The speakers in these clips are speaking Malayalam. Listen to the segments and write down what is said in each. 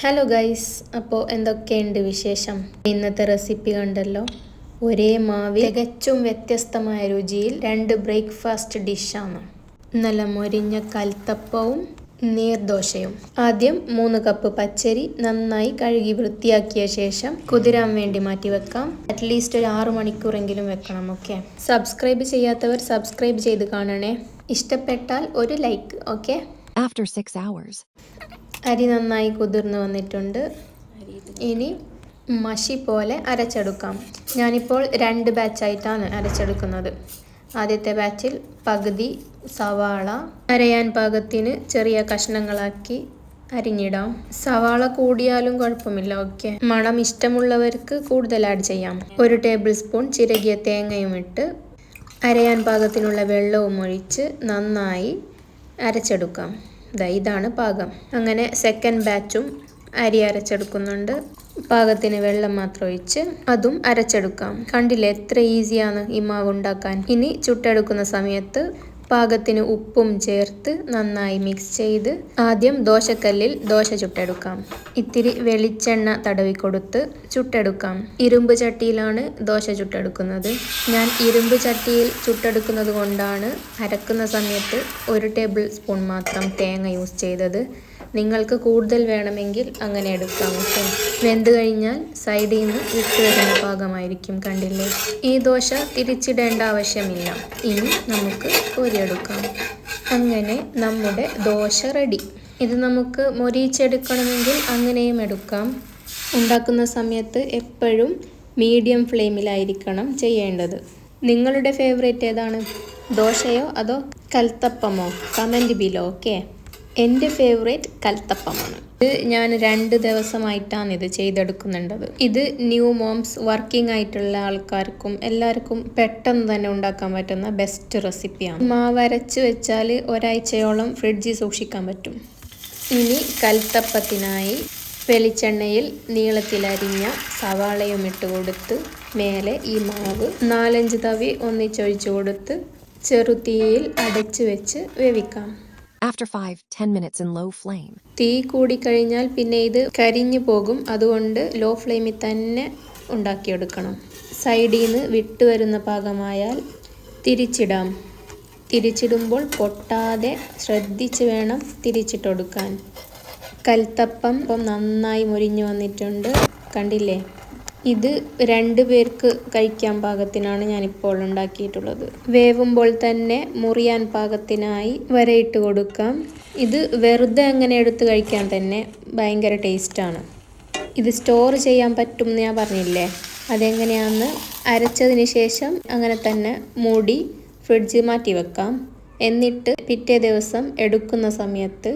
ഹലോ ഗൈസ് അപ്പോൾ എന്തൊക്കെയുണ്ട് വിശേഷം? ഇന്നത്തെ റെസിപ്പി കണ്ടല്ലോ. ഒരേ മാവിൽ തികച്ചും വ്യത്യസ്തമായ രുചിയിൽ രണ്ട് ബ്രേക്ക്ഫാസ്റ്റ് ഡിഷാണ് നല്ല മൊരിഞ്ഞ കൽത്തപ്പവും നീർദോശയും. ആദ്യം മൂന്ന് കപ്പ് പച്ചരി നന്നായി കഴുകി വൃത്തിയാക്കിയ ശേഷം കുതിരാൻ വേണ്ടി മാറ്റി വെക്കാം. അറ്റ്ലീസ്റ്റ് ഒരു ആറു മണിക്കൂറെങ്കിലും വെക്കണം ഓക്കെ സബ്സ്ക്രൈബ് ചെയ്യാത്തവർ സബ്സ്ക്രൈബ് ചെയ്ത് കാണണേ. ഇഷ്ടപ്പെട്ടാൽ ഒരു like okay After six hours. അരി നന്നായി കുതിർന്ന് വന്നിട്ടുണ്ട്. ഇനി മഷി പോലെ അരച്ചെടുക്കാം. ഞാനിപ്പോൾ രണ്ട് ബാച്ചായിട്ടാണ് അരച്ചെടുക്കുന്നത്. ആദ്യത്തെ ബാച്ചിൽ പകുതി സവാള അരയാൻ പാകത്തിന് ചെറിയ കഷ്ണങ്ങളാക്കി അരിഞ്ഞിടാം. സവാള കൂടിയാലും കുഴപ്പമില്ല ഓക്കെ. മണം ഇഷ്ടമുള്ളവർക്ക് കൂടുതൽ ആഡ് ചെയ്യാം. ഒരു ടേബിൾ സ്പൂൺ ചിരകിയ തേങ്ങയും ഇട്ട് അരയാൻ പാകത്തിനുള്ള വെള്ളവും ഒഴിച്ച് നന്നായി അരച്ചെടുക്കാം. ദാ ഇതാണ് പാകം. അങ്ങനെ സെക്കൻഡ് ബാച്ചും അരി അരച്ചെടുക്കുന്നുണ്ട്. പാകത്തിന് വെള്ളം മാത്രം ഒഴിച്ച് അതും അരച്ചെടുക്കാം. കണ്ടില്ലേ എത്ര ഈസിയാണ് ഈ മാവ് ഉണ്ടാക്കാൻ. ഇനി ചുട്ടെടുക്കുന്ന സമയത്ത് പാകത്തിന് ഉപ്പും ചേർത്ത് നന്നായി മിക്സ് ചെയ്ത് ആദ്യം ദോശക്കല്ലിൽ ദോശ ചുട്ടെടുക്കാം. ഇത്തിരി വെളിച്ചെണ്ണ തടവി കൊടുത്ത് ചുട്ടെടുക്കാം. ഇരുമ്പ് ചട്ടിയിലാണ് ദോശ ചുട്ടെടുക്കുന്നത്. ഞാൻ ഇരുമ്പ് ചട്ടിയിൽ ചുട്ടെടുക്കുന്നത് കൊണ്ടാണ് അരക്കുന്ന സമയത്ത് ഒരു ടേബിൾ സ്പൂൺ മാത്രം തേങ്ങ യൂസ് ചെയ്തത്. നിങ്ങൾക്ക് കൂടുതൽ വേണമെങ്കിൽ അങ്ങനെ എടുക്കാം ഓക്കെ. വെന്ത് കഴിഞ്ഞാൽ സൈഡിൽ നിന്ന് വിട്ട് വരുന്ന പാകമായിരിക്കും കണ്ടില്ലേ? ഈ ദോശ തിരിച്ചിടേണ്ട ആവശ്യമില്ല. ഇനി നമുക്ക് കോരിയെടുക്കാം. അങ്ങനെ നമ്മുടെ ദോശ റെഡി. ഇത് നമുക്ക് മൊരിച്ചെടുക്കണമെങ്കിൽ അങ്ങനെയും എടുക്കാം. ഉണ്ടാക്കുന്ന സമയത്ത് എപ്പോഴും മീഡിയം ഫ്ലെയിമിലായിരിക്കണം ചെയ്യേണ്ടത്. നിങ്ങളുടെ ഫേവറേറ്റ് ഏതാണ്? ദോശയോ അതോ കൽത്തപ്പമോ? Comment below okay. എന്റെ ഫേവറേറ്റ് കൽത്തപ്പമാണ്. ഇത് ഞാൻ രണ്ട് ദിവസമായിട്ടാണ് ഇത് ചെയ്തെടുക്കുന്നുണ്ടത്. ഇത് ന്യൂ മോംസ് വർക്കിംഗ് ആയിട്ടുള്ള ആൾക്കാർക്കും എല്ലാവർക്കും പെട്ടെന്ന് തന്നെ ഉണ്ടാക്കാൻ പറ്റുന്ന ബെസ്റ്റ് റെസിപ്പിയാണ്. മാവ് അരച്ച് വെച്ചാൽ ഒരാഴ്ചയോളം ഫ്രിഡ്ജിൽ സൂക്ഷിക്കാൻ പറ്റും. ഇനി കൽത്തപ്പത്തിനായി വെളിച്ചെണ്ണയിൽ നീളത്തിലരിഞ്ഞ സവാളയും ഇട്ട് കൊടുത്ത് മേലെ ഈ മാവ് നാലഞ്ച് തവി ഒന്നിച്ചൊഴിച്ചു കൊടുത്ത് ചെറുതീയിൽ അടച്ചു വെച്ച് വേവിക്കാം. After five, ten minutes in low flame. തീ കൂടിക്കഴിഞ്ഞാൽ പിന്നെ ഇത് കരിഞ്ഞു പോകും. അതുകൊണ്ട് ലോ ഫ്ലെയിമിൽ തന്നെ ഉണ്ടാക്കിയെടുക്കണം. സൈഡിൽ നിന്ന് വിട്ടു വരുന്ന പാകമായാൽ തിരിച്ചിടാം. തിരിച്ചിടുമ്പോൾ പൊട്ടാതെ ശ്രദ്ധിച്ച് വേണം തിരിച്ചിട്ടൊടുക്കാൻ. കൽത്തപ്പം ഇപ്പം നന്നായി മുരിഞ്ഞു വന്നിട്ടുണ്ട്. കണ്ടില്ലേ? ഇത് രണ്ട് പേർക്ക് കഴിക്കാൻ പാകത്തിനാണ് ഞാനിപ്പോൾ ഉണ്ടാക്കിയിട്ടുള്ളത്. വേവുമ്പോൾ തന്നെ മുറിയാൻ പാകത്തിനായി വരയിട്ട് കൊടുക്കാം. ഇത് വെറുതെ അങ്ങനെ എടുത്ത് കഴിക്കാൻ തന്നെ ഭയങ്കര ടേസ്റ്റാണ്. ഇത് സ്റ്റോർ ചെയ്യാൻ പറ്റും എന്ന് ഞാൻ പറഞ്ഞില്ലേ? അതെങ്ങനെയാണെന്ന് അരച്ചതിന് ശേഷം അങ്ങനെ തന്നെ മൂടി ഫ്രിഡ്ജ് മാറ്റി വെക്കാം. എന്നിട്ട് പിറ്റേ ദിവസം എടുക്കുന്ന സമയത്ത്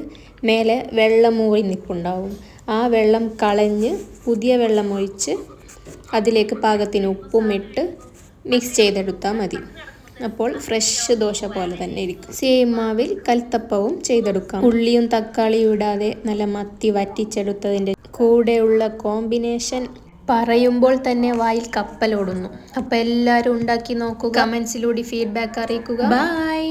മേലെ വെള്ളം മൂറി നിൽപ്പുണ്ടാവും. ആ വെള്ളം കളഞ്ഞ് പുതിയ വെള്ളം ഒഴിച്ച് അതിലേക്ക് പാകത്തിന് ഉപ്പും ഇട്ട് മിക്സ് ചെയ്തെടുത്താൽ മതി. അപ്പോൾ ഫ്രഷ് ദോശ പോലെ തന്നെ ഇരിക്കും. സെയിം മാവിൽ കൽത്തപ്പവും ചെയ്തെടുക്കാം. ഉള്ളിയും തക്കാളിയും ഇടാതെ നല്ല മത്തി വറ്റിച്ചെടുത്തതിന്റെ കൂടെയുള്ള കോമ്പിനേഷൻ പറയുമ്പോൾ തന്നെ വായിൽ കപ്പലോടുന്നു. അപ്പോൾ എല്ലാവരും ഉണ്ടാക്കി നോക്കുക. കമൻസിലൂടെ ഫീഡ്ബാക്ക് അറിയിക്കുക. ബൈ